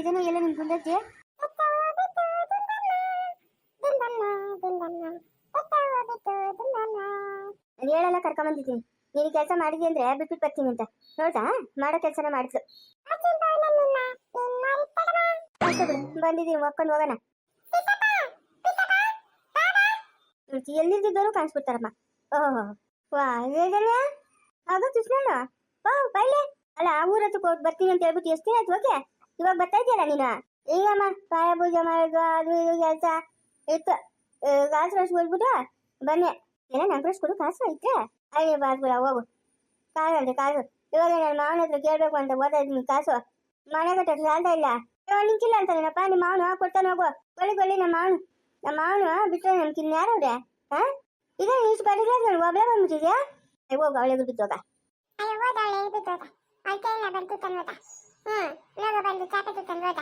ಇದನ್ನು ಎಲ್ಲ ನಿನ್ ನಾನು ಹೇಳಲ್ಲ ಕರ್ಕೊಂಬಂದಿದ್ದೀನಿ. ನೀನು ಕೆಲಸ ಮಾಡಿದ್ವಿ ಅಂದ್ರೆ ಬಿಟ್ಬಿಟ್ಟು ಬರ್ತೀನಿ ಅಂತ. ನೋಡ್ದಾ? ಮಾಡೋ ಕೆಲಸನ ಮಾಡಿದ್ಲು. ಬಂದಿದ್ದೀನಿ ಒಕ್ಕೊಂಡು ಹೋಗೋಣ. ಎಲ್ಲಿದ್ದಿದ್ದವರು ಕಾಣಿಸ್ಬಿಡ್ತಾರಮ್ಮ. ಓಹ್, ವಾ ಹೇಗಣ್ಣ ಅದು ಕೃಷ್ಣಣ್ಣ? ಓ ಬೈಲೆ ಅಲ್ಲ, ಆ ಊರ ಹೋಗಿ ಬರ್ತೀನಿ ಅಂತ ಹೇಳ್ಬಿಟ್ಟು ಎಷ್ಟು ಆಯ್ತು, ಓಕೆ? ಇವಾಗ ಬರ್ತಾ ಇದೆಯಲ್ಲ ನೀನು? ಈಗಮ್ಮ ಪಾಯ ಪೂಜೆ ಮಾಡೋದು, ಅದು ಇದು ಕೆಲಸ. ಇತ್ತು ಕಾಸು ರಸ್ ಹೋಗ್ಬಿಟ್ಟು ಬನ್ನಿ. ನಂಗೆ ರಶ್ ಕೊಡು, ಕಾಸು ಐತೆ. ಅಲ್ಲಿ ಬಾಸ್ಬಿಡ ಹೋಗು. ಕಾಸು ಅಂತೆ, ಕಾಸು. ಇವಾಗ ನನ್ನ ಮಾವನ ಹತ್ರ ಕೇಳ್ಬೇಕು ಅಂತ ಓದ್ತಾ ಇದ್ದೀನಿ, ಕಾಸು. ಮನೆ ಕಟ್ಟಕ್ಕೆ ಸಾಲ್ತಾ ಇಲ್ಲ. ನಿಂಕಿಲ್ಲ ಅಂತ ಅಂತಾನೇನಪ್ಪ ನಿಮ್ಮ ಮಾವನು ಕೊಡ್ತಾನೆ ಹೋಗು. ಒಳ್ಳೆ ಒಳ್ಳೆ ನಮ್ಮ ಮಾವನು. ನಮ್ಮ ಮಾವನು ಬಿಟ್ಟರೆ ನಮ್ಗೆ ಇನ್ಯಾರವ್ರೆ ಹಾ? ಈಗ ಇಷ್ಟು ಪರ್ಟಿಕ್ಯುಲರ್ ನಾನು ಒಬ್ಳೆ ಬಂದ್ಬಿಟ್ಟಿದ್ಯಾ? ಹೋಗು, ಅವಳೆ ಬಿಟ್ಟೋಗ ಅಯ್ಯೋ ಹೋದವಳೆ ಬಿದ್ದೋದ ಅಳ್ತೆ ಇಲ್ಲ ಬಂತು ತನ್ವದ ಹ್ಮ್ ಲೋಗ ಬಂದು ತನ್ವದ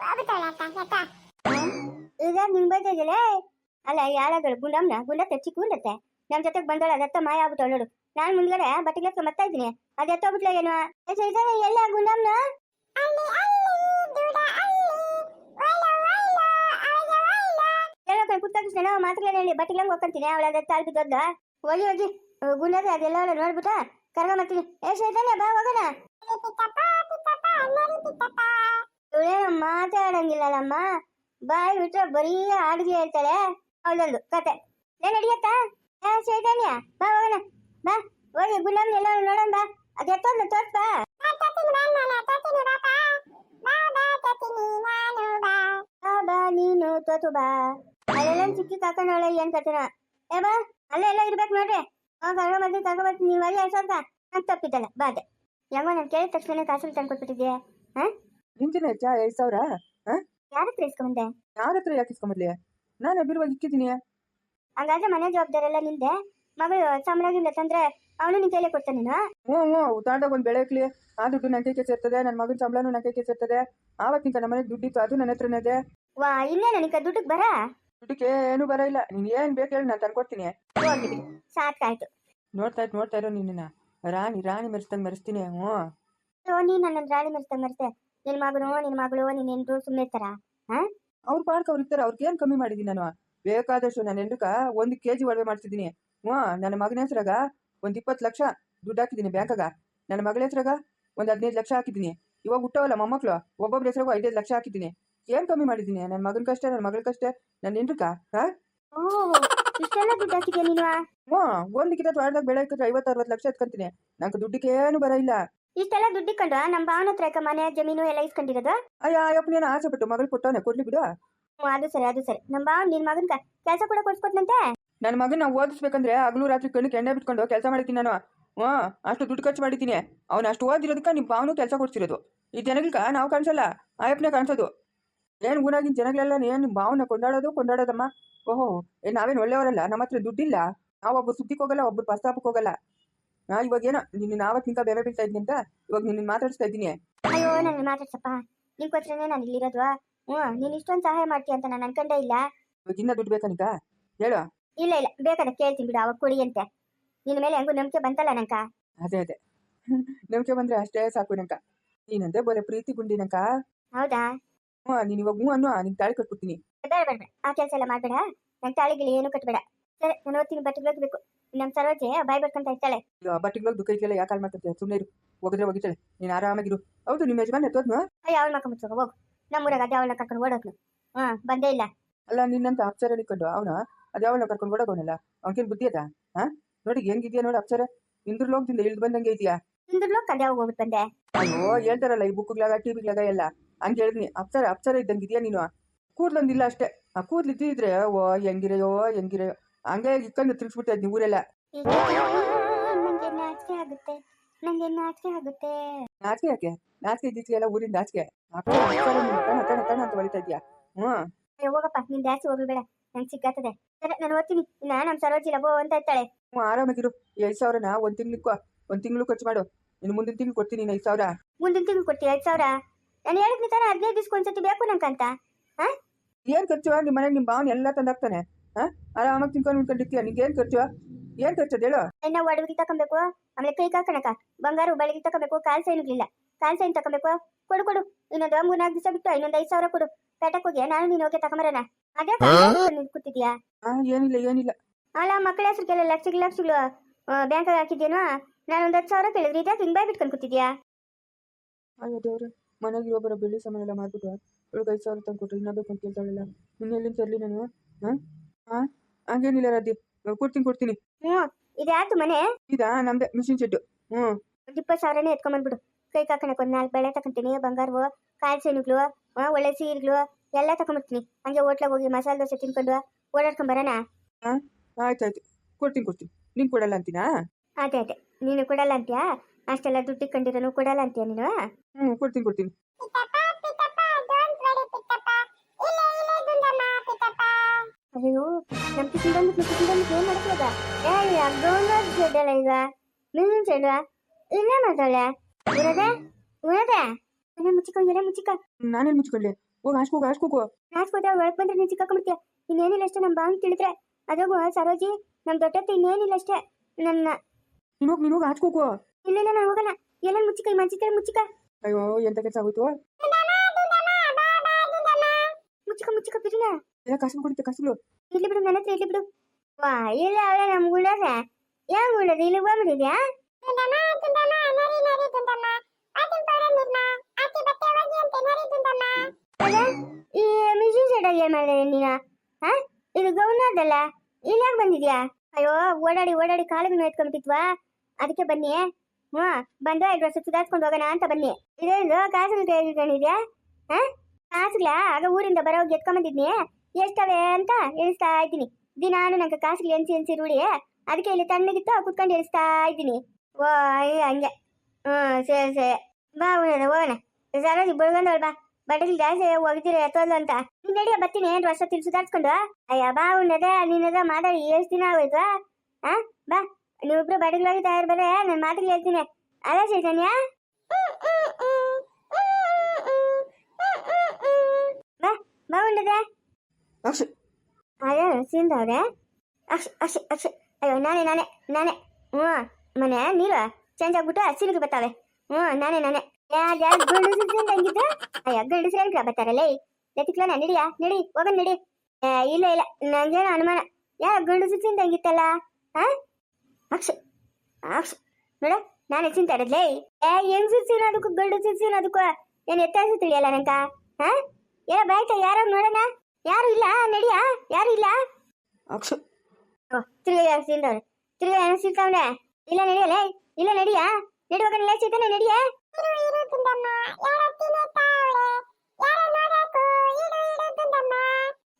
ಹೋಗ್ಬಿಟ್ಟವಳೆ ಅಕ್ಕ ಯಾಕ ಈಗ ನಿನ್ ಬೈತಾ ಅಲ್ಲ ಯಾರಾದ್ರು ಗುಂಡಮ್ನ ಗುಂಡತ್ತೆ ಚಿಕ್ಕ ಗುಂಡತ್ತೆ ನಮ್ಮ ಜೊತೆಗೆ ಬಂದಳ ಅದೆತ್ತ ಮಾಯ ಆಗ್ಬಿಟ್ಟು ನೋಡು. ನಾನ್ ಮುಂದ್ಗಡೆ ಬಟ್ಟಿಗೆ ಬರ್ತಾ ಇದ್ದೀನಿ. ಅದು ಎತ್ತೋಗ್ಬಿಟ್ಲ ಏನೋ? ಚೈತನ್ಯ ಎಲ್ಲ ಗುಂಡಮ್ನ ಅಲ್ಲಿ ಅಲ್ಲಿ ದೂರ ಅಲ್ಲಿ. ಒಯ್ಲ ಒಯ್ಲ ಅವಳ ಒಯ್ಲ ಹೇಳೋ ಕೈ ಕುತ್ತಾಕಿಸ್ ನಾನು ಮಾತುಗಳನ್ನ ಹೇಳಿ ಬಟ್ಟೆಗೆ ಹೋಗ್ಕೊಂತೀನಿ. ಅವಳ ಅದೆತ್ತ ಅಲ್ಲಿ ಬಿದ್ದೋದ್ಲ ಹೋಗಿ ಹೋಗಿ. ಗುಂಡದ ಅದೆಲ್ಲ ನೋಡ್ಬಿಟ್ಟ. ಕರ್ಕೊಂಬರ್ತೀನಿ ಏ ಚೈತನ್ಯ ಬಾ ಹೋಗೋಣ. ಇವಳೇನು ಮಾತಾಡಂಗಿಲ್ಲಲ್ಲಮ್ಮ? ಬಾಯಿ ಬಿಟ್ರೆ ಬರೀ ಹಾಡಿಗೆ ಹೇಳ್ತಾಳೆ. ಅವಳೊಂದು ಕತೆ. ಏನ್ ನಡಿಯತ್ತ? ಏ ಚೈತನ್ಯ ಬಾ ಹೋಗೋಣ. ಬಾ ಹೋಗಿ ಗುಲಾಮ್ ಎಲ್ಲ ನೋಡೋಣ ಬಾ. ಅದು ಎತ್ತೊಂದು ತೋರ್ಸ್ ಬಾ. ಬಾ ನಾನು ತೋತು ಬಾ ಅಲ್ಲೆಲ್ಲ ಚಿಕ್ಕಿ ಕಾಕೊಂಡವಳೆ ಏನ್ ಕತೆನ. ಏ ಬಾ ಅಲ್ಲೇ ಎಲ್ಲ ಇರ್ಬೇಕು ನೋಡ್ರಿ. ಅವ್ನು ಕರ್ಕೊಂಡ್ ಬರ್ತೀನಿ ಕರ್ಕೊಂಡ್ ಬರ್ತೀನಿ ನೀವು ಅಲ್ಲಿ ಅಂತ. ನಂಗೆ ತಪ್ಪಿದ್ದಲ್ಲ ಬಾದೆ ಹೆಂಗೋ ನಾನು ಕೇಳಿದ ತಕ್ಷಣ ಕಾಸಲ್ಲಿ ತಂದು ಕೊಟ್ಬಿಟ್ಟಿದ್ಯಾ ಹಾ? ನಿಂತಿನ ಹೆಚ್ಚ ಐದು ಸಾವಿರ? ಯಾರ ಹತ್ರ ಇಸ್ಕೊಂಬಂದೆ? ಯಾರ ಹತ್ರ ಯಾಕೆ ಇಸ್ಕೊಂಬರ್ಲಿ? ನಾನು ಅಭಿರುವಾಗಿ ಇಕ್ಕಿದ್ದೀನಿ. ಹಂಗಾದ್ರೆ ಮನೆ ಜವಾಬ್ದಾರಿ ಎಲ್ಲ ನಿಂದೆ? ಮಗಳು ಸಂಬಳಗಿಲ್ಲ ತಂದ್ರೆ ಅವನು ನಿನ್ ಕೈಲೇ ಕೊಡ್ತಾನೆ ನೀನು? ಹ್ಞೂ ಹ್ಞೂ ತಾಂಡಾಗ ಒಂದು ಬೆಳೆಕ್ಲಿ ಆ ದುಡ್ಡು ನನ್ನ ಕೈಗೆ ಸೇರ್ತದೆ ನನ್ನ ಮಗನ ಸಂಬಳನೂ ನನ್ನ ಕೈಗೆ ಸೇರ್ತದೆ. ಆವತ್ತಿಂದ ನಮ್ಮ ಮನೆಗೆ ದುಡ್ಡಿತ್ತು ಅದು ನನ್ನ ಹತ್ರನೇ ಇದೆ. ವಾ ಇನ್ನೇ ನನಗೆ ದುಡ್ಡಿಗೆ ಬರ? ದುಡ್ಡಕ್ಕೆ ಏನೂ ಬರ ಇಲ್ಲ. ನೀನು ಏನು ಬೇಕು ಹೇಳಿ ನಾನು ತಂದ್ಕೊಡ್ತೀನಿ. ಸಾಕಾಯ್ತು. ನೋಡ್ತಾ ಇತ್ತು ನೋಡ್ತಾ ಇರೋ ನಿನ್ನ ರಾಣಿ ರಾಣಿ ಮೆರೆಸ್ದಂಗೆ ಮೆರೆಸ್ತೀನಿ ಹ್ಞೂ. ನೀನ್ ನನ್ನ ರಾಣಿ ಮೆರ್ಸ್ತಾ ಮರ್ತೆ ನಿನ್ ಮಗನು ನಿನ್ ಮಗಳು ನಿನ್ ಹೆಂಡ್ರು ಸುಮ್ಮನೆ ಇರ್ತಾರ? ಅವ್ರ ಪಾಡ್ಕ ಅವ್ರು ಇರ್ತಾರ ಅವ್ರಿಗೆ ಏನು ಕಮ್ಮಿ ಮಾಡಿದೀನಿ ನಾನು? ಬೇಕಾದಷ್ಟು ನನ್ನ ಹೆಂಡ್ರಕ ಒಂದ್ ಕೆಜಿ ಒಡವೆ ಮಾಡ್ತಿದ್ದೀನಿ ಹ್ಞೂ ನನ್ನ ಮಗನ ಹೆಸರಾಗ ಒಂದ್ ಇಪ್ಪತ್ ಲಕ್ಷ ದುಡ್ಡು ಹಾಕಿದ್ದೀನಿ ಬ್ಯಾಂಕಾಗ. ನನ್ನ ಮಗಳ ಹೆಸರಾಗ ಒಂದ್ ಹದಿನೈದು ಲಕ್ಷ ಹಾಕಿದ್ದೀನಿ ಇವಾಗ ಹುಟ್ಟವಲ್ಲ ಮೊಮ್ಮಕ್ಳು ಒಬ್ಬೊಬ್ರ ಹೆಸ್ರಾಗ ಐದೈದು ಲಕ್ಷ ಹಾಕಿದ್ದೀನಿ ಏನು ಕಮ್ಮಿ ಮಾಡಿದೀನಿ? ನನ್ನ ಮಗನಿಗಷ್ಟೇ ನನ್ನ ಕಷ್ಟ ನನ್ನ ಹೆಂಡ್ರಕ ಹಾಂ? ಓ ಇಷ್ಟೆಲ್ಲ ದುಡ್ಡು ಹಾಕಿದ್ಯಾ ನೀನು? ಹ್ಞೂ ಒಂದು ಕಿತ ತ್ವಾಡ್ದಾಗ ಬೆಳೆ ಹಾಕಿದ್ರೆ ಐವತ್ತು ಅರವತ್ತು ಲಕ್ಷ ಎತ್ಕೊಂತೀನಿ. ನಂಗೆ ದುಡ್ಡಿಗೆ ಏನು ಬರ ಇಲ್ಲ. ಇಷ್ಟೆಲ್ಲ ದುಡ್ಡು ಇಕ್ಕೊಂಡು ನಮ್ಮ ಭಾವನ ಹತ್ರ ಯಾಕೆ ಮನೆ ಜಮೀನು ಎಲ್ಲ ಇಸ್ಕೊಂಡಿರೋದು? ಅಯ್ಯ ಅಯ್ಯಪ್ಪನೇನು ಆಸೆ ಬಿಟ್ಟು ಮಗಳು ಕೊಟ್ಟವನೆ ಕೊಡ್ಲಿ ಬಿಡು. ಹ್ಞೂ ಅದು ಸರಿ ಅದು ಸರಿ. ನಮ್ಮ ಭಾವ ನಿನ್ ಮಗನ್ಕ ಕೆಲಸ ಕೂಡ ಕೊಡ್ಸ್ಕೊಟ್ನಂತೆ? ನನ್ನ ಮಗನ ಓದಿಸ್ಬೇಕಂದ್ರೆ ಹಗಲು ರಾತ್ರಿ ಕಣ್ಣು ಕೆಂಡ ಬಿಟ್ಕೊಂಡು ಕೆಲಸ ಮಾಡಿದ್ದೀನಿ ನಾನು. ಹ್ಞೂ ಅಷ್ಟು ದುಡ್ಡು ಖರ್ಚು ಮಾಡಿದ್ದೀನಿ. ಅವ್ನು ಅಷ್ಟು ಓದಿರೋದಕ್ಕ ನಿಮ್ ಭಾವನು ಕೆಲಸ ಕೊಡ್ಸಿರೋದು. ಈ ಜನಗಳ್ಕ ನಾವು ಕಾಣಿಸಲ್ಲ ಆಯಪ್ಪನೇ ಕಾಣಿಸೋದು. ಏನ್ ಊರಾಗಿನ ಜನಗಳೆಲ್ಲ ಏನು ಭಾವನ ಕೊಂಡಾಡೋದು ಕೊಂಡಾಡೋದಮ್ಮ? ಓಹೋ ಏ ನಾವೇನು ಒಳ್ಳೆಯವರಲ್ಲ ನಮ್ಮ ಹತ್ರ ದುಡ್ಡಿಲ್ಲ. ನಾವು ಒಬ್ಬರು ಸುದ್ದಿಗೆ ಹೋಗಲ್ಲ ಒಬ್ಬರು ಪ್ರಸ್ತಾಪಕ್ಕೆ ಹೋಗಲ್ಲ. ಇವಾಗ ಏನೋ ನಿನ್ನ ನಾವತ್ತು ನಿಂತ ಬೇರೆ ಬೀಳ್ತಾ ಇದ್ದೀನಿ ಅಂತ ಇವಾಗ ನಿನ್ನ ಮಾತಾಡಿಸ್ತಾ ಇದ್ದೀನಿ. ಅಯ್ಯೋ ನನ್ನ ಮಾತಾಡ್ಸಪ್ಪ. ನಿನ್ಕೋಸ್ಕರನೇ ನಾನು ಇಲ್ಲಿರೋದು. ಹ್ಞೂ ನೀನು ಇಷ್ಟೊಂದು ಸಹಾಯ ಮಾಡ್ತೀಯ ಅಂತ ನಾನು ಅನ್ಕೊಂಡೇ ಇಲ್ಲ. ಇವಾಗ ಇನ್ನ ದುಡ್ಡು ಬೇಕಾ ಹೇಳು. ಇಲ್ಲ ಇಲ್ಲ ಬೇಕಾದ್ರೆ ಕೇಳ್ತೀನಿ ಬಿಡು ಅವಾಗ ಕೊಡಿ ಅಂತೆ. ನಿನ್ನ ಮೇಲೆ ಹೆಂಗು ನಂಬಿಕೆ ಬಂತಲ್ಲ ನಂಕ? ಅದೇ ಅದೇ. ನಂಬಿಕೆ ಬಂದ್ರೆ ಅಷ್ಟೇ ಸಾಕು ನಂಕ. ನೀನಂತೆ ಬೋರೆ ಪ್ರೀತಿ ಗುಂಡಿನಂಕ ಹೌದಾ? ಹ್ಞೂ ನೀನು ಇವಾಗ ಹ್ಞೂ ಅನ್ನೋ ನಿನ್ ತಾಳಿ ಕಟ್ಬಿಡ್ತೀನಿ. ಬೇಡ ಬೇಡ ಬೇಡ. ಆ ಕೆಲಸ ಎಲ್ಲ ಮಾಡಬೇಡ ನನ್ ತಾಳಿಗೆ ಏನು ಕಟ್ಬೇಡ. ಸರಿ ನಾನು ಓದ್ತೀನಿ ಬಟ್ಟೆ ಬೇಕು ನಮ್ಮ ಸರೋಜೆ ಬಾಯ್ ಬರ್ಕೊಂತ ಇರ್ತಾಳೆ. ಬಟ್ಟೆಗಳು ದುಃಖ ಇದೆಯಲ್ಲ ಯಾಕೆ ಮಾಡ್ಕೊತೀಯ ಸುಮ್ಮನೆ ಇರು. ಹೋಗಿದ್ರೆ ಹೋಗಿತಾಳೆ ನೀನು ಆರಾಮಾಗಿರು. ಹೌದು ನಿಮ್ಮ ಯಜಮಾನ್ ಎತ್ತೋದ್ನು? ಅಯ್ಯ ಅವಳ ನಮ್ಮ ಹೋಗು. ನಮ್ಮೂರಾಗ ಅದೇ ಅವಳನ್ನ ಕರ್ಕೊಂಡು ಓಡೋದ್ನು. ಹಾ ಬಂದೇ ಇಲ್ಲ. ಅಲ್ಲ ನಿನ್ನಂತ ಅಪ್ಸರ ಇಟ್ಕೊಂಡು ಅವನ? ಅದೇ ಅವಳನ್ನ ಕರ್ಕೊಂಡು ಓಡೋಗೋನಲ್ಲ ಅವನಿಗೇನು ಬುದ್ಧಿ ಅದ? ಹಾ? ನೋಡಿ ಹೆಂಗಿದ್ಯಾ ನೋಡಿ ಅಪ್ಸರ. ಇಂದ್ರ ಲೋಕದಿಂದ ಇಳಿದು ಬಂದಂಗೆ ಇದೆಯಾ? ಹಿಂದಿರ್ಲೋ ಕದ್ಯಾವ ಹೋಗ್ಬಿಟ್ಟು ಬಂದೆ. ಅಯ್ಯೋ ಹೇಳ್ತಾರಲ್ಲ ಈ ಬುಕ್ಗಳಾಗ ಟಿವಿಗಳಾಗ ಎಲ್ಲ. ಹಂಗೆ ಹೇಳಿದ್ನಿ. ಅಪ್ಸರ ಅಪ್ಸರ ಇದ್ದಂಗೆ ಇದೆಯಾ ನೀನು? ಕೂದ್ಲೊಂದಿಲ್ಲ ಅಷ್ಟೇ. ಆ ಕೂದ್ಲು ಇದ್ದಿದ್ರೆ ಓ ಹೆಂಗಿರೆಯೋ ಹೆಂಗಿರೆಯೋ. ಹಂಗೆ ಇಕ್ಕಂಡು ತಿರ್ಸ್ಬಿಟ್ಟೆ ನೀವು ಊರೆಲ್ಲ. ನಂಗೆ ನಾಚಿಕೆ ಆಗುತ್ತೆ. ನಂಗೆ ನಾಚಿಕೆ ಆಗುತ್ತೆ. ನಾಚಿಕೆ ಯಾಕೆ? ನಾಚಿಕೆ ಇದ್ದಿತ್ತು ಎಲ್ಲ ಊರಿಂದ ಆಚೆಗೆ ಅಂತ ಹೊಳಿತಾ ಇದೀಯಾ? ಹ್ಞೂ. ಹೋಗಪ್ಪ ನೀನ್ ಜಾಸ್ತಿ ಹೋಗ್ಬೇಡ. ನಂಗೆ ಸಿಕ್ಕಾತದೆ ಸರಿ ನಾನು ಓದ್ತೀನಿ. ನಾ ನಮ್ಮ ಸರೋಜಿ ಲಬೋ ಅಂತ ಇರ್ತಾಳೆ. ಹ್ಞೂ ಆರಾಮಾಗಿರು. ಈ ಐದು ಸಾವಿರನ? ಒಂದು ತಿಂಗ್ಳಿಗೆ ಒಂದು ತಿಂಗಳು ಖರ್ಚು ಮಾಡು. ಇನ್ನು ಮುಂದಿನ ತಿಂಗಳು ಕೊಡ್ತೀನಿ ನೀನು ಐದು ಸಾವಿರ. ಮುಂದಿನ ತಿಂಗಳು ಕೊಡ್ತೀಯ ಐದು ಸಾವಿರ? ನಾನು ಹೇಳಿದ್ನಿ ತಾನೆ ಹದಿನೈದು ದಿವ್ಸಕ್ಕೆ ಒಂದ್ಸತಿ ಬೇಕು ನಂಗಂತ ಏನು ಖರ್ಚು? ನಿಮ್ಮ ಮನೆಗೆ ನಿಮ್ಮ ಭಾವನೆ ಎಲ್ಲ ತಂದಾಕ್ತಾನೆ. ಹಾಂ? ಆರಾಮಾಗಿ ತಿನ್ಕೊಂಡು ಉಳ್ಕೊಂಡಿರ್ತೀಯ ನಿಂಗೆ ಏನ್ ಖರ್ಚು ಏನು ಖರ್ಚು ಅದು ಹೇಳು ಇನ್ನ ಒಡವಿಗೆ ತಕೊಬೇಕು ಆಮೇಲೆ ಕೈ ಕಾಕಣಕ ಬಂಗಾರ ಬೆಳಗ್ಗೆ ತಕೊಬೇಕು ಕಾಲ್ ಸೈನುಗಳಿಲ್ಲ ಕಾಲ್ ಸೈನ್ ತಕೊಬೇಕು ಕೊಡು ಕೊಡು. ಇನ್ನೊಂದು ಮೂರ್ನಾಲ್ಕು ದಿವಸ ಬಿಟ್ಟು ಇನ್ನೊಂದು ಐದು ಸಾವಿರ ಕೊಡು. ಪೇಟಕ್ಕೆ ಹೋಗಿ ನಾನು ನೀನು ಹೋಗಿ ತಗೊಂಬರೋಣ ಅದೇ ಕೂತಿದ್ಯಾ? ಆ ಏನಿಲ್ಲ ಏನಿಲ್ಲ. ಅಲ್ಲ ಮಕ್ಕಳ ಹೆಸರಿಗೆಲ್ಲ ಲಕ್ಷಗಳು ಲಕ್ಷಗಳು ಬ್ಯಾಂಕಾಗ ಹಾಕಿದ್ಯೇನೋ? ನಾನು ಒಂದು ಹತ್ತು ಸಾವಿರ ಕೇಳಿದ್ರಿ ಇದ್ಯಾಕೆ ಹಿಂಗೆ ಬಾಯ್ ಬಿಟ್ಕೊಂಡು ಕೂತಿದ್ಯಾ? ಅಯ್ಯೋ ದೇವ್ರೆ ಮನೆಗೆ ಬರೋ ಬೆಳ್ಳಿ ಸಾಮಾನೆಲ್ಲ ಮಾರ್ಬಿಟ್ಟು ಇವಳಿಗೆ ಐದು ಸಾವಿರ ತಂದು ಕೊಟ್ಟರು ಇನ್ನೂ ಬೇಕು ಅಂತ ಕೇಳ್ತಾಳಲ್ಲ. ಇನ್ನೆಲ್ಲಿಂದ ತರಲಿ ನಾನು? ಹಾಂ? ಹಾಂ? ಹಂಗೇನಿಲ್ಲ ರಾಧಿ. ಕೊಡ್ತೀನಿ ಕೊಡ್ತೀನಿ. ಹ್ಞೂ. ಇದ್ಯಾತು ಮನೆ? ಇದಾ ನಮ್ದೆ ಮಿಷಿನ್ ಶೆಡ್ಡು. ಹ್ಞೂ. ಒಂದು ಇಪ್ಪತ್ತು ಸಾವಿರನೇ ಎತ್ಕೊಂಬಂದ್ಬಿಡು ಕೈ ಕಾಕಣಕ್ಕೆ ಒಂದು ನಾಲ್ಕು ಬೆಳೆ ತಗೊಂತೀನಿ ಬಂಗಾರವು ಕಾಲು ಸೈನುಗಳು ಒಳ್ಳೆ ಸೀರೆಗಳು ಎಲ್ಲ ತಗೊಂಡ್ಬಿಡ್ತೀನಿ ಹಂಗೆ ಹೋಟ್ಲಾಗ ಹೋಗಿ ಮಸಾಲೆ ದೋಸೆ ತಿನ್ಕೊಂಡು ಓಡಾಡ್ಕೊಂಬರೋಣ ಹಾಂ ಆಯ್ತು ಆಯ್ತು ಕೊಡ್ತೀನಿ ಕೊಡ್ತೀನಿ. ನೀನು ಕೊಡಲ್ಲ ಅಂತೀನಾ? ಅದೇ ಅದೇ. ನೀನು ಕೊಡಲ್ಲ ಅಂತ್ಯಾ? ಅಷ್ಟೆಲ್ಲ ದುಡ್ಡು ಇಟ್ಕೊಂಡಿರೋನು ಕೊಡಲ್ಲ ಅಂತೀಯ ನೀನು? ಹ್ಞೂ ಕೊಡ್ತೀನಿ ಕೊಡ್ತೀನಿ. ಅಯ್ಯೋ ಕಿಚನ್ ಬಂದ್ಬಿಟ್ಟು ಕಿಚನ್ ಬಂದ್ಬಿಟ್ಟು ಏನು ಮಾಡ್ಕೊಳ್ಳೋದ ಏ ಅಗ್ಗೋಲ್ಲ ಸೆಡ್ಡಲ್ಲ ಈಗ. ನೀನು ಸೆಡ್ಡ ಇಲ್ಲ ಮಾತಾಳೆ ಇರದೆ ಇರೋದೆ ಎಲೆ ಮುಚ್ಚಿಕೊ ಎಲೆ ಮುಚ್ಚಿಕ. ನಾನೇನು ಮುಚ್ಕೊಳ್ಳಿ ಹೋಗಿ ಹಾಸ್ಕೋಗು ಹಾಸ್ಕೋಗು ನಾಚ್ಕೋದೆ ಒಳಗೆ ಬಂದ್ರೆ ನೀನು ಸಿಕ್ಕಾಕೊಂಡ್ಬಿಡ್ತೀಯ ಇನ್ನೇನಿಲ್ಲ ಅಷ್ಟೇ ನಮ್ಮ ಬಾಂಗ್ ತಿಳಿದ್ರೆ. ಅದಾಗು ಸರೋಜಿ. ನಮ್ಮ ದೊಡ್ಡತ್ತೆ ಇನ್ನೇನಿಲ್ಲ ಅಷ್ಟೇ. ನನ್ನ ನೀನು ಹೋಗಿ ನೀನು ಹೋಗಿ ಹಾಸ್ಕೋಗು ಇಲ್ಲೆಲ್ಲ ನಾನು ಹೋಗಲ್ಲ. ಎಲ್ಲ ಮುಚ್ಚಿಕ ಈ ಮಂಚಿಕ ಮುಚ್ಚಿಕ. ಅಯ್ಯೋ ಎಂತ ಕೆಲಸ ಆಗೋಯ್ತು? ಮುಚ್ಚಿಕ ಮುಚ್ಚಿಕ ಬಿರಿನ ಎಲ್ಲ ಕಸಲು ಕೊಡುತ್ತೆ ಕಸಲು ಇಲ್ಲಿ ಬಿಡು ನನ್ನ ಹತ್ರ ಇಲ್ಲಿ ಬಿಡು. ವಾ ಇಲ್ಲ ಅವಳೆ ನಮ್ಮ ಉಳ್ಳೋದೆ ಯಾವ ಉಳ್ಳೋದು ಇಲ್ಲಿ ಬಂದ್ಬಿಟ್ಟಿದ್ಯಾ? ಈ ಮಿಷಿನ್ ಏನ್ ಮಾಡಿದೆ ನೀನ ಹಾ ಇದು ಗೌನದಲ್ಲ ಇಲ್ಲಾಗ ಬಂದಿದ್ಯಾ? ಅಯ್ಯೋ ಓಡಾಡಿ ಓಡಾಡಿ ಕಾಲಿಗೆ ನೋಯ್ಕೊಂಡ್ಬಿಟ್ಟಿತ್ವಾ ಅದಕ್ಕೆ ಬನ್ನಿ. ಹ್ಞೂ ಬಂದು ಎರಡು ವರ್ಷ ಸುಧಾರಿಸ್ಕೊಂಡು ಹೋಗೋಣ ಅಂತ ಬನ್ನಿ. ಇದೇನು ಕಾಸುಗಳು ತೆಗೆದುಕೊಂಡಿದ್ಯಾ? ಹಾ ಕಾಸುಗಳ ಆಗ ಊರಿಂದ ಬರೋಗಿ ಎತ್ಕೊಂಬಂದಿದ್ನಿ ಎಷ್ಟವೆ ಅಂತ ಎಣಿಸ್ತಾ ಇದ್ದೀನಿ. ದಿನಾನು ನಂಗೆ ಕಾಸಿಗೆ ಎಣಿಸಿ ಎಣಿಸಿ ರೂಢಿ ಅದಕ್ಕೆ ಇಲ್ಲಿ ತಣ್ಣಗಿತ್ತು ಕುತ್ಕೊಂಡು ಎಣಿಸ್ತಾ ಇದ್ದೀನಿ. ಓ ಹಂಗೆ. ಹ್ಞೂ, ಸರಿ ಸರಿ. ಬಾ, ಹೋಗೋಣ ಹೋಗೋಣ. ಸರೋಜಿ ಬೆಳ್ಗೊಂಡವಳು ಬಾ. ಬಟ್ಟೆಗಳು ಜಾಸ್ತಿ ಒಗ್ದಿರ ಎತ್ತೋದ್ಲು ಅಂತ. ನೀನ್ ನಡಿಯ ಬರ್ತೀನಿ ಏನ್ ವರ್ಷ ತಿಳಿ ಸುಧಾರಿಸ್ಕೊಂಡು ಅಯ್ಯ, ಬಾ, ಉಣ್ಣದೆ ನಿನ್ನದ ಮಾತಾಡಿ, ಎಷ್ಟು ದಿನ ಆಗೋಯ್ತು, ಆ? ಬಾ. ನೀವಿಬ್ರು ಹೋಗಿ ತಯಾರು ಬರ್ರೆ ನಾನು ಮಾತಿಗೆ ಹೇಳ್ತೀನಿ. ಅಲ್ಲ, ಚೈತನ್ಯ. ಬಾ ಬಾ ಉಣ್ಣದೆ ಅಕ್ಷ ಅದೇ ಅವ್ರೆ ಅಕ್ಷಿ ಅಕ್ಷಿ ಅಕ್ಷಿ ಅಯ್ಯೋ ನಾನೇ ನಾನೇ ನಾನೇ ಹ್ಞೂ ಮನೆ ನೀರು ಚೇಂಜ್ ಆಗ್ಬಿಟ್ಟು ಹಸಿರಿಗೆ ಬರ್ತಾವೆ ಹ್ಞೂ ನಾನೇ ನಾನೇ ಹಂಗಿದ್ದು ಅಯ್ಯ ಗಂಡಸರು ಹೆಂಗ್ರ ಬರ್ತಾರಲ್ಲ ಎತ್ತಿಕ್ಲ ನಡಿಯಾ ನಡಿ ಹೋಗ ನಡಿ ಇಲ್ಲ ಇಲ್ಲ ನಂಗೇನು ಅನುಮಾನ ಯಾರ ಗಂಡಸರು ಹಂಗಿತ್ತಲ್ಲ ಹಾ ಅಕ್ಷ ಅಕ್ಷ ನೋಡ ನಾನೇ ಚಿಂತೆ ಇಡದ್ಲೇ ಏ ಹೆಂಗ್ ಸಿರ್ಸಿನೋದಕ್ಕೂ ಗಂಡು ಸಿರ್ಸಿನೋದಕ್ಕೂ ಏನು ಎತ್ತಾಸ ತಿಳಿಯಲ್ಲ ನಂಕ ಹಾ ಏ ಬಾಯ್ತ ಯಾರೋ ನೋಡೋಣ ಯಾರು ಇಲ್ಲ? ನಡಿಯ? ಯಾರು ಇಲ್ಲ? ಅಕ್ಷ. ತಿರ್ಗಾ ಯಾರು ಸಿಂದವ್ರೆ ತಿರ್ಗಾ ಏನೋ ಸಿಗ್ತಾವನೆ ಇಲ್ಲ ನಡಿಯಲ್ಲ ಇಲ್ಲ ನಡಿಯ? ನಡುವಾಗ ನಿಲ್ಲ ನಡಿಯ?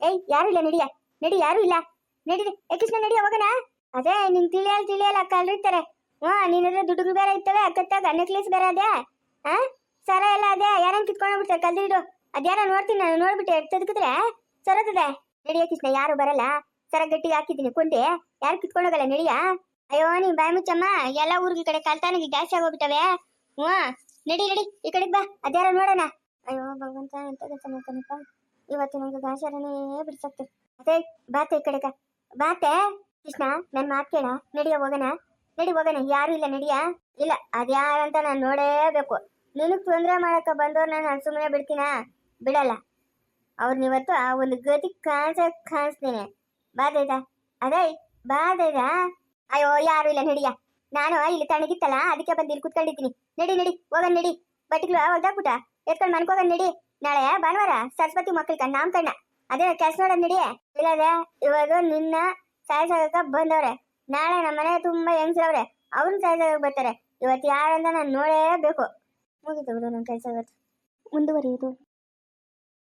ಏಯ್ ಯಾರು ಇಲ್ಲ ನಡಿಯ? ನಡಿ ಯಾರು ಇಲ್ಲ? ನಡಿ ಕೃಷ್ಣ ನಡಿಯ ಹೋಗೋಣ. ಅದೇ ನಿಂಗೆ ತಿಳಿಯಲ್ಲ ತಿಳಿಯಲ್ಲ ಕಳ್ರಿರ್ತಾರೆ ಹಾ ನಿನ್ನ ದುಡ್ಡು ಬೇರೆ ಇರ್ತವೆ ಅಕ್ಕತ್ತಾಗ ನೆಕ್ಲೇಸ್ ಬೇರೆ ಅದೇ ಹಾ? ಸರ ಎಲ್ಲ ಅದೇ ಯಾರನ್ನ ಕಿತ್ಕೊಂಡೋಗ್ಬಿಡ್ತಾರೆ ಕಲ್ದಿಡು ಅದ್ಯಾರ ನೋಡ್ತೀನಿ ನಾನು ನೋಡ್ಬಿಟ್ಟು ತೆಗೆದ್ರೆ ಸರತದೆ ನಡಿಯ ಕೃಷ್ಣ ಯಾರು ಬರಲ್ಲ. ಸರ ಗಟ್ಟಿಗೆ ಹಾಕಿದ್ದೀನಿ ಕೊಂಡೆ ಯಾರು ಕಿತ್ಕೊಂಡೋಗಲ್ಲ ನಡಿಯ? ಅಯ್ಯೋ, ನೀನ್ ಬಾಯಿ ಮುಚ್ಚಮ್ಮ. ಎಲ್ಲ ಊರಿಗೆ ಕಡೆ ಕಲ್ತಾನಿಗೆ ಜಾಸ್ತಿ ಆಗೋಗ್ಬಿಟ್ಟವೆ. ಹ್ಞೂ. ನಡಿ ನಡಿ, ಈ ಕಡೆಗೆ ಬಾ. ಅದ್ಯಾರ ನೋಡೋಣ. ಅಯ್ಯೋ, ಭಗವಂತ, ಎಂತ ಕೆಲಸ ಮಾಡ್ತಾನಪ್ಪ. ಇವತ್ತು ನಂಗೆ ಗಾಶಾರನೇ ಬಿಡ್ಸಕ್ತು ಅದೇ ಬಾತೆ ಈ ಕಡೆಗ. ಬಾತೆ ಕೃಷ್ಣ ನನ್ನ ಮಾತು ಕೇಳ. ನಡಿಯ, ಹೋಗೋಣ. ನಡಿ, ಹೋಗೋಣ. ಯಾರು ಇಲ್ಲ, ನಡಿಯ? ಇಲ್ಲ ಅದ್ಯಾರಂತ ನಾನು ನೋಡೇಬೇಕು ನಿನಗ್ ತೊಂದ್ರೆ ಮಾಡಕ್ಕ ಬಂದವ್ರು ನಾನು ಸುಮ್ಮನೆ ಬಿಡ್ತೀನಾ? ಬಿಡಲ್ಲ. ಅವ್ರನ್ನ ಇವತ್ತು ಆ ಒಂದು ಗತಿ ಕಾಣ್ಸಕ್ ಕಾಣಿಸ್ತೀನಿ. ಬಾದೈದ ಅದೇ ಬಾದೈದ ಅಯ್ಯೋ, ಯಾರು ಇಲ್ಲ, ನಡಿಯ. ನಾನು ಇಲ್ಲಿ ತಣ್ಣಗಿತ್ತಲ್ಲ, ಅದಕ್ಕೆ ಬಂದು ಇಲ್ಲಿ ಕುತ್ಕೊಂಡಿದ್ದೀನಿ. ನಡಿ ನಡಿ, ಹೋಗನ್ ನಡಿ. ಬಟ್ಟಿಗಳು ಒಗ್ದಾಕ್ಬಿಟ್ಟ ಎತ್ಕೊಂಡು ಹೋಗನ್ ನಡಿ. ನಾಳೆ ಭಾನುವಾರ ಸರಸ್ವತಿ ಮಕ್ಕಳ ನಾಮಕರಣ. ಅದೇ ಕೆಲಸ ನೋಡೋದ್ ನಡಿ. ಇಲ್ಲದೆ ಇವಾಗ ನಿನ್ನ ಸಾಯಿಸಾಕ ಬಂದವ್ರೆ. ನಾಳೆ ನಮ್ಮ ಮನೆ ತುಂಬಾ ಹೆಂಗ್ಸ್ರವ್ರೆ ಅವ್ರನ್ನ ಸಾಯಿಸಾಕ ಬರ್ತಾರೆ. ಇವತ್ತು ಯಾರಂತ ನಾನು ನೋಡೇಬೇಕು ಮುಗಿತು ಬಿಡು ನನ್ನ ಕೆಲಸ ಇವತ್ತು. ಮುಂದುವರಿಯುವುದು